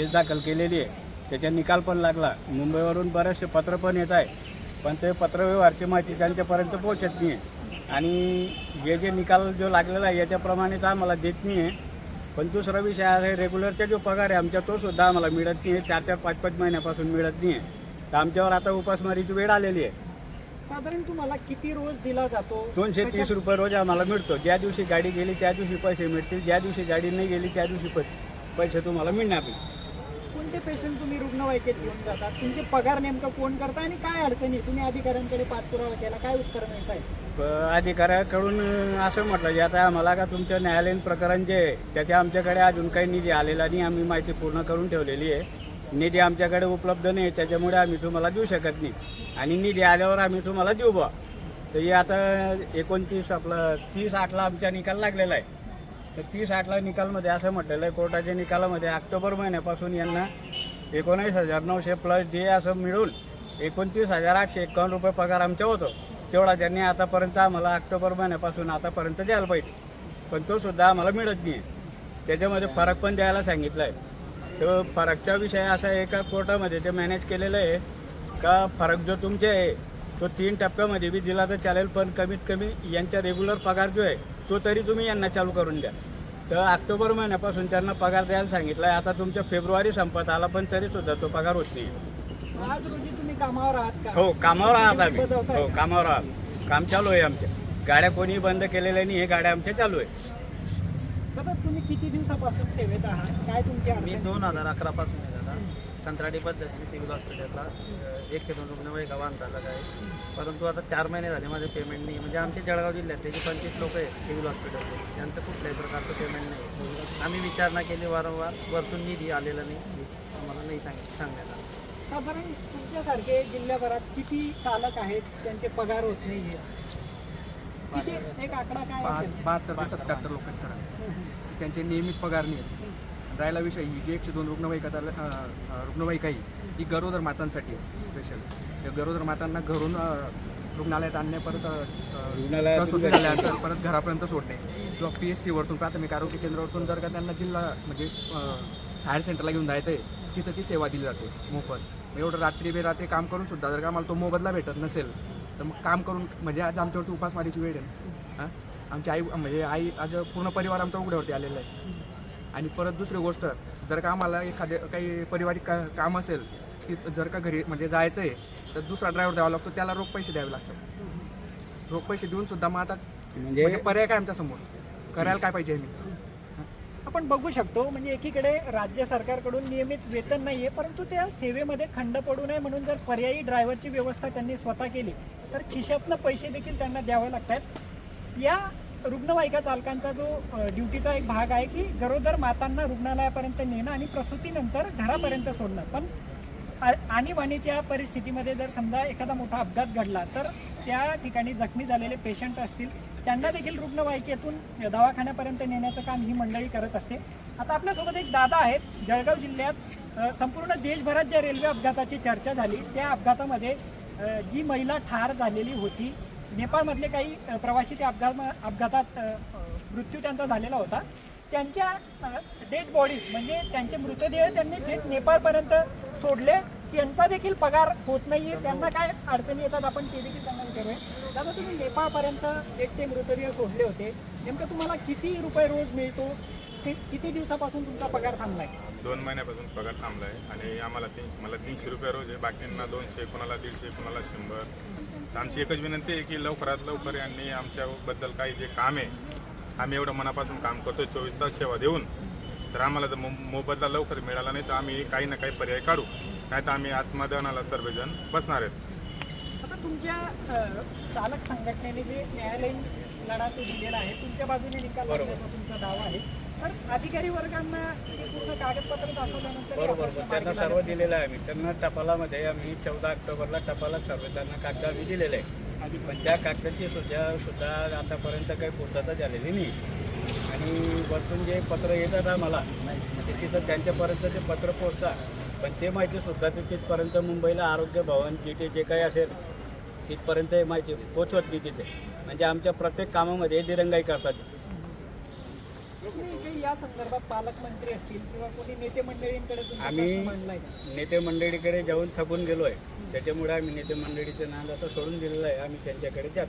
केस दाखल केलेली आहे. त्याचा निकाल पण लागला. मुंबईवरून बरेचसे पत्र पण येत आहे पण ते पत्रव्यवहारची माहिती त्यांच्यापर्यंत पोहोचत नाही आहे आणि हे जे निकाल जो लागलेला आहे याच्याप्रमाणे तर आम्हाला देत नाही आहे पण दुसरा विषय आहे रेग्युलरचा जो पगार आहे आमच्या तो सुद्धा आम्हाला मिळत नाही आहे चार चार पाच पाच महिन्यापासून मिळत नाही आहे तर आमच्यावर आता उपासमारीची वेळ आलेली आहे. साधारण तुम्हाला किती रोज दिला जातो? दोनशे तीस रुपये रोज आम्हाला मिळतो. ज्या दिवशी गाडी गेली त्या दिवशी पैसे मिळतील. ज्या दिवशी गाडी नाही गेली त्या दिवशी पै- पैसे तुम्हाला मिळणार नाही. कोणते पेशंट तुम्ही रुग्णवाहिकेत घेऊन जातात? तुमचे पगार नेमकं कोण करता आणि काय अडचणी तुम्ही अधिकाऱ्यांकडे पाठपुरावा केला काय उत्तर मिळत आहे अधिकाऱ्याकडून असं म्हटलं की आता आम्हाला का तुमचं न्यायालयीन प्रकरण जे आहे त्याच्या आमच्याकडे अजून काही निधी आलेला नाही आम्ही माहिती पूर्ण करून ठेवलेली आहे. निधी आमच्याकडे उपलब्ध नाही त्याच्यामुळे आम्ही तुम्हाला देऊ शकत नाही. आणि निधी आल्यावर आम्ही तुम्हाला देऊ बा तर हे आता एकोणतीस आपलं तीस आठला आमचा निकाल लागलेला आहे. तर तीस आठला निकालमध्ये असं म्हटलेलं आहे कोर्टाच्या निकालामध्ये ऑक्टोबर महिन्यापासून यांना एकोणीस हजार नऊशे प्लस डे असं मिळून एकोणतीस हजार आठशे एकावन्न रुपये पगार आमच्या होतो. तेवढा त्यांनी आतापर्यंत आम्हाला ऑक्टोबर महिन्यापासून आतापर्यंत द्यायला पाहिजे. पण तो सुद्धा आम्हाला मिळत नाही. आहे त्याच्यामध्ये फरक पण द्यायला सांगितला आहे. तो फरकचा विषय असा आहे का कोर्टामध्ये ते मॅनेज केलेलं आहे का फरक जो तुमचे आहे तो तीन टप्प्यामध्ये बी दिला तर चालेल पण कमीत कमी यांचा रेग्युलर पगार जो आहे तो तरी तुम्ही यांना चालू करून द्या. तर ऑक्टोबर महिन्यापासून त्यांना पगार द्यायला सांगितलं आहे आता तुमच्या फेब्रुवारी संपत आला पण तरी सुद्धा तो पगार होत नाही आज रोजी तुम्ही कामावर आहात का? हो कामावर आहात आम्ही. हो? कामावर आहात. काम चालू आहे आमच्या गाड्या कोणी बंद केलेल्या नाही हे गाड्या आमच्या चालू आहे. तुम्ही किती दिवसापासून सेवेत आहात? काय तुमची मी? दोन हजार अकरापासून कंत्राटी पद्धतीने सिव्हिल हॉस्पिटलला एकशे दोन रुग्णवाहिका वाहन चालक आहे परंतु आता चार महिने झाले माझे पेमेंट नाही. म्हणजे आमचे जळगाव जिल्ह्यात त्याचे पंचवीस लोक आहेत सिव्हिल हॉस्पिटलचे त्यांचं कुठल्याही प्रकारचं पेमेंट नाही. आम्ही विचारणा केली वारंवार. वरतून निधी आलेला नाही. आम्हाला नाही सांगितलं सांगण्यात आलं. साधारण तुमच्यासारखे जिल्ह्याभरात किती चालक आहेत? त्यांचे पगार होत नाहीये किती? एक आकडा काय बहात्तर ते सत्याहत्तर लोक आहेत सर. हं. त्यांचे नियमित पगार नाही आहेत. राहिला विषय ही जी एकशे दोन रुग्णवाहिका चाल रुग्णवाहिका आहे ही गरोदर मातांसाठी आहे स्पेशल त्या गरोदर मातांना घरून रुग्णालयात आणणे परत झाल्यानंतर परत घरापर्यंत सोडणे किंवा पी एस सीवरतून प्राथमिक आरोग्य केंद्रावरतून जर का त्यांना जिल्हा म्हणजे हायर सेंटरला घेऊन जायचं आहे तिथं ती सेवा दिली जाते मोफत. एवढं रात्री बेरात्री काम करून सुद्धा जर का आम्हाला तो मोबदला भेटत नसेल तर मग काम करून म्हणजे आज आमच्यावरती उपासमारीची वेळ आहे. हां? आमची आई म्हणजे आई आज पूर्ण परिवार आमचा उघड्यावरती आलेला आहे. आणि परत दुसरी गोष्ट जर का आम्हाला एखादे काही पारिवारिक का काम असेल की जर का घरी म्हणजे जायचं आहे तर दुसरा ड्रायव्हर द्यावा लागतो त्याला रोख पैसे द्यावे लागतात. रोख पैसे देऊन सुद्धा मग आता म्हणजे म्हणजे पर्याय काय आमच्यासमोर? करायला काय पाहिजे आम्ही आपण बघू शकतो म्हणजे एकीकडे राज्य सरकारकडून नियमित वेतन नाहीये परंतु त्या सेवेमध्ये खंड पडू नये म्हणून जर पर्यायी ड्रायव्हरची व्यवस्था त्यांनी स्वतः केली तर खिशातनं पैसे देखील त्यांना द्यावे लागतात. या रुग्णवाहिका चालकांचा जो ड्युटीचा एक भाग आहे की गरोदर मातांना रुग्णालयापर्यंत नेणं आणि प्रसूतीनंतर घरापर्यंत सोडणं. पण आ- आणीबाणीच्या परिस्थितीमध्ये जर समजा एखादा मोठा अपघात घडला तर त्या ठिकाणी जखमी झालेले पेशंट असतील त्यांना देखील रुग्णवाहिकेतून दवाखान्यापर्यंत नेण्याचं काम ही मंडळी करत असते. आता आपल्यासोबत एक दादा आहेत. जळगाव जिल्ह्यात संपूर्ण देशभरात ज्या रेल्वे अपघाताची चर्चा झाली त्या अपघातामध्ये जी महिला ठार झालेली होती नेपाळमधले काही प्रवासी त्या अपघात अपघातात मृत्यू त्यांचा झालेला होता. त्यांच्या डेड बॉडीज म्हणजे त्यांचे मृतदेह त्यांनी थेट नेपाळपर्यंत सोडले. त्यांचा देखील पगार होत नाही आहे त्यांना काय अडचणी येतात आपण ते देखील त्यांना विचारूया दादा तुम्ही नेपाळपर्यंत एक ते मृतदेह सोडले होते. नेमकं तुम्हाला किती रुपये रोज मिळतो? किती दिवसापासून तुमचा पगार थांबलाय? दोन महिन्यापासून पगार थांबला आहे आणि आम्हाला तीनशे मला तीनशे रुपये रोज आहे. बाकींना दोनशे कोणाला दीडशे कोणाला शंभर. तर आमची एकच विनंती आहे की लवकरात लवकर यांनी आमच्याबद्दल काही जे काम आहे आम्ही एवढं मनापासून काम करतो चोवीस तास सेवा देऊन. तर आम्हाला जर मो- मोबदला लवकर मिळाला नाही तर आम्ही काही ना काही पर्याय काढू. नाही तर आम्ही आत्मदहनाला सर्वजण बसणार आहेत. तुमच्या चालक संघटनेने जे न्यायालयीन लढा तो दिलेला आहे तुमच्या बाजूने निकाल लागण्याचा तुमचा दावा आहे. तर अधिकारी वर्गांना पूर्ण कागदपत्र दाखवल्यानंतर बरोबर त्यांना सर्व दिलेलं आहे. आम्ही त्यांना टपालामध्ये आम्ही चौदा ऑक्टोबरला टपालात सर्व त्यांना कागद आम्ही दिलेले आहे पण त्या कागदाची सुद्धा सुद्धा आतापर्यंत काही पूर्तता झालेली नाही. आणि वरतून जे पत्र येतात आम्हाला म्हणजे तिथं त्यांच्यापर्यंत ते पत्र पोहोचतात. पण ते माहिती सुद्धा ते तिथपर्यंत मुंबईला आरोग्य भवन जिथे जे काही असेल तिथपर्यंत हे माहिती पोचवत नाही तिथे. म्हणजे आमच्या प्रत्येक कामामध्ये दिरंगाई करतात. तुम्ही काही या संदर्भात पालकमंत्री असतील किंवा कोणी नेते मंडळींकडे तुमचा आम्ही का नेते मंडळीकडे जाऊन थकून गेलो आहे त्याच्यामुळे आम्ही नेते मंडळीचं नाद आता सोडून दिलेलं आहे. आम्ही त्यांच्याकडे जात.